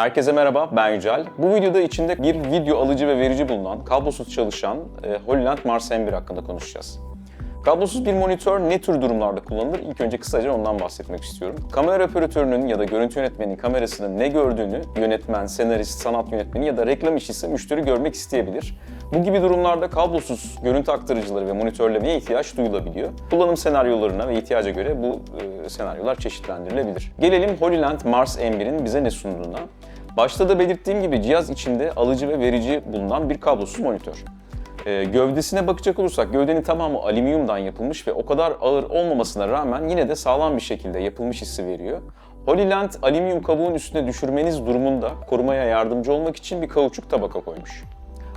Herkese merhaba, ben Yücel. Bu videoda içinde bir video alıcı ve verici bulunan, kablosuz çalışan e, Holyland Mars M1 hakkında konuşacağız. Kablosuz bir monitör ne tür durumlarda kullanılır? İlk önce kısaca ondan bahsetmek istiyorum. Kamera operatörünün ya da görüntü yönetmeninin kamerasının ne gördüğünü yönetmen, senarist, sanat yönetmeni ya da reklam işçisi müşteri görmek isteyebilir. Bu gibi durumlarda kablosuz görüntü aktarıcıları ve monitörlemeye ihtiyaç duyulabiliyor. Kullanım senaryolarına ve ihtiyaca göre bu e, senaryolar çeşitlendirilebilir. Gelelim Holyland Mars M1'in bize ne sunduğuna. Başta da belirttiğim gibi cihaz içinde alıcı ve verici bulunan bir kablosuz monitör. Ee, gövdesine bakacak olursak gövdenin tamamı alüminyumdan yapılmış ve o kadar ağır olmamasına rağmen yine de sağlam bir şekilde yapılmış hissi veriyor. Holyland alüminyum kabuğun üstüne düşürmeniz durumunda korumaya yardımcı olmak için bir kauçuk tabaka koymuş.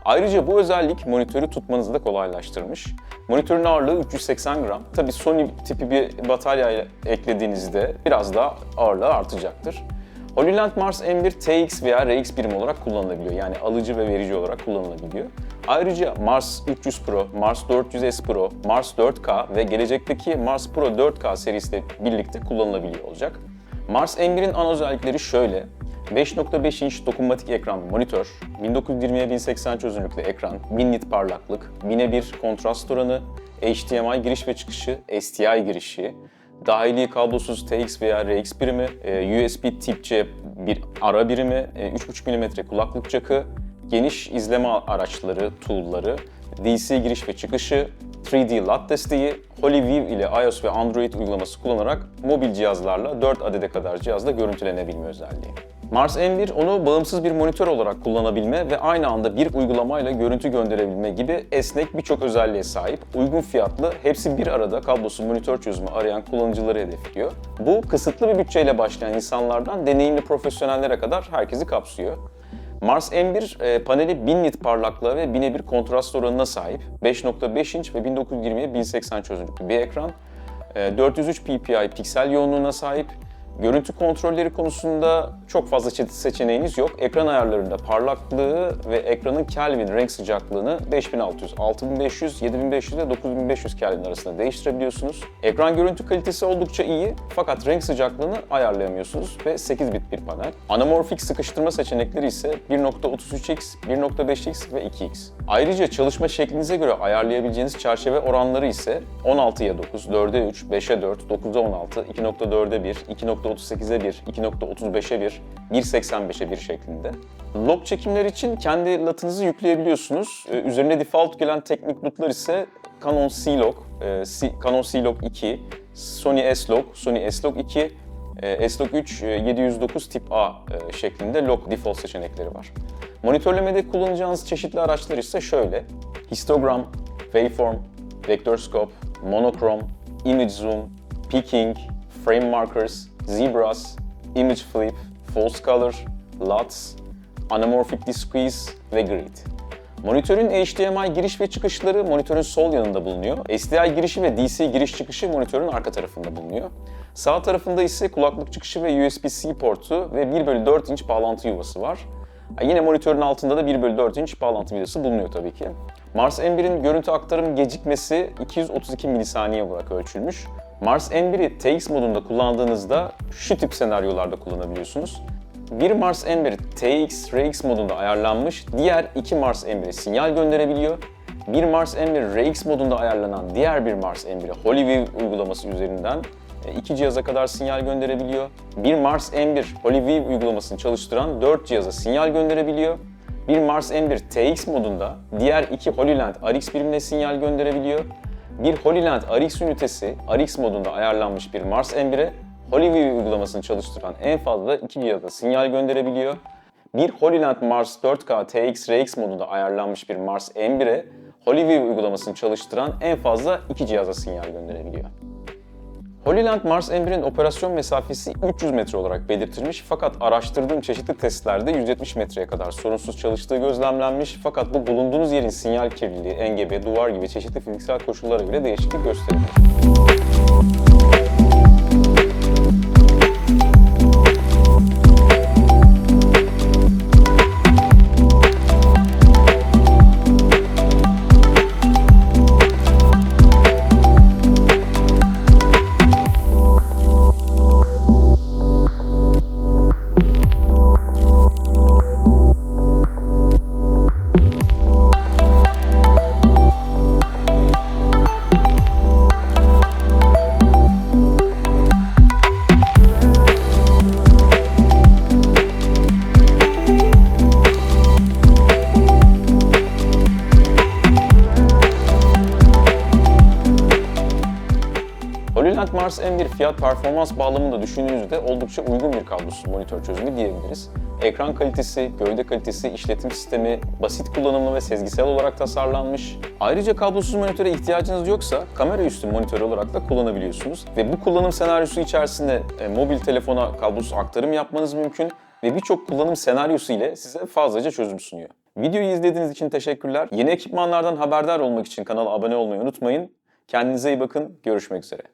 Ayrıca bu özellik monitörü tutmanızı da kolaylaştırmış. Monitörün ağırlığı 380 gram. Tabi Sony tipi bir batarya eklediğinizde biraz daha ağırlığı artacaktır. Holyland Mars M1 TX veya RX birim olarak kullanılabiliyor. Yani alıcı ve verici olarak kullanılabiliyor. Ayrıca Mars 300 Pro, Mars 400S Pro, Mars 4K ve gelecekteki Mars Pro 4K serisiyle birlikte kullanılabiliyor olacak. Mars M1'in ana özellikleri şöyle. 5.5 inç dokunmatik ekran monitör, 1920'ye 1080 çözünürlüklü ekran, 1000 nit parlaklık, 1000'e 1 kontrast oranı, HDMI giriş ve çıkışı, STI girişi, dahili kablosuz TX veya RX birimi, e, USB Tip-C bir ara birimi, e, 3.5 mm kulaklık jackı, geniş izleme araçları, tool'ları, DC giriş ve çıkışı, 3D LUT desteği, HolyView ile iOS ve Android uygulaması kullanarak mobil cihazlarla 4 adede kadar cihazla görüntülenebilme özelliği. Mars M1 onu bağımsız bir monitör olarak kullanabilme ve aynı anda bir uygulamayla görüntü gönderebilme gibi esnek birçok özelliğe sahip, uygun fiyatlı, hepsi bir arada kablosuz monitör çözümü arayan kullanıcıları hedefliyor. Bu kısıtlı bir bütçeyle başlayan insanlardan deneyimli profesyonellere kadar herkesi kapsıyor. Mars M1 e, paneli 1000 nit parlaklığa ve 1000'e 1 kontrast oranına sahip. 5.5 inç ve 1920'ye 1080 çözünürlüklü bir ekran. E, 403 ppi piksel yoğunluğuna sahip. Görüntü kontrolleri konusunda çok fazla seçeneğiniz yok. Ekran ayarlarında parlaklığı ve ekranın Kelvin renk sıcaklığını 5600, 6500, 7500 ve 9500 Kelvin arasında değiştirebiliyorsunuz. Ekran görüntü kalitesi oldukça iyi fakat renk sıcaklığını ayarlayamıyorsunuz ve 8 bit bir panel. Anamorfik sıkıştırma seçenekleri ise 1.33x, 1.5x ve 2x. Ayrıca çalışma şeklinize göre ayarlayabileceğiniz çerçeve oranları ise 16'ya 9, 4'e 3, 5'e 4, 9'a 16, 2.4'e 1, 2.38'e 1, 2.35'e 1, 1.85'e 1 şeklinde. Log çekimler için kendi latınızı yükleyebiliyorsunuz. Ee, üzerine default gelen teknik lootlar ise Canon C-Log, e, Canon C-Log 2, Sony S-Log, Sony S-Log 2, e, S-Log 3 e, 709 tip A e, şeklinde log default seçenekleri var. Monitörlemede kullanacağınız çeşitli araçlar ise şöyle. Histogram, Waveform, Vector Scope, Monochrome, Image Zoom, Peaking, Frame Markers, Zebras, Image Flip, False Color, LUTs, Anamorphic Discrete ve Grid. Monitörün HDMI giriş ve çıkışları monitörün sol yanında bulunuyor. SDI girişi ve DC giriş çıkışı monitörün arka tarafında bulunuyor. Sağ tarafında ise kulaklık çıkışı ve USB-C portu ve 1 bölü 4 inç bağlantı yuvası var. Yine monitörün altında da 1 bölü 4 inç bağlantı vidası bulunuyor tabii ki. Mars M1'in görüntü aktarım gecikmesi 232 milisaniye olarak ölçülmüş. Mars M1'i TX modunda kullandığınızda şu tip senaryolarda kullanabiliyorsunuz. Bir Mars M1 TX RX modunda ayarlanmış, diğer iki Mars M1'e sinyal gönderebiliyor. Bir Mars M1 RX modunda ayarlanan diğer bir Mars M1'e HolyView uygulaması üzerinden e, iki cihaza kadar sinyal gönderebiliyor. Bir Mars M1 HolyView uygulamasını çalıştıran 4 cihaza sinyal gönderebiliyor. Bir Mars M1 TX modunda diğer iki Holyland RX birimine sinyal gönderebiliyor. Bir Holyland RX ünitesi RX modunda ayarlanmış bir Mars M1'e HolyView uygulamasını çalıştıran en fazla iki cihaza sinyal gönderebiliyor. Bir Holyland Mars 4K TX RX modunda ayarlanmış bir Mars M1'e HolyView uygulamasını çalıştıran en fazla iki cihaza sinyal gönderebiliyor. Holyland Mars M1'in operasyon mesafesi 300 metre olarak belirtilmiş fakat araştırdığım çeşitli testlerde 170 metreye kadar sorunsuz çalıştığı gözlemlenmiş fakat bu bulunduğunuz yerin sinyal kirliliği, engebe, duvar gibi çeşitli fiziksel koşullara göre değişiklik gösteriyor. Mars M1 fiyat performans bağlamında düşündüğünüzde oldukça uygun bir kablosuz monitör çözümü diyebiliriz. Ekran kalitesi, gövde kalitesi, işletim sistemi basit kullanımlı ve sezgisel olarak tasarlanmış. Ayrıca kablosuz monitöre ihtiyacınız yoksa kamera üstü monitör olarak da kullanabiliyorsunuz. Ve bu kullanım senaryosu içerisinde e, mobil telefona kablosuz aktarım yapmanız mümkün ve birçok kullanım senaryosu ile size fazlaca çözüm sunuyor. Videoyu izlediğiniz için teşekkürler. Yeni ekipmanlardan haberdar olmak için kanala abone olmayı unutmayın. Kendinize iyi bakın. Görüşmek üzere.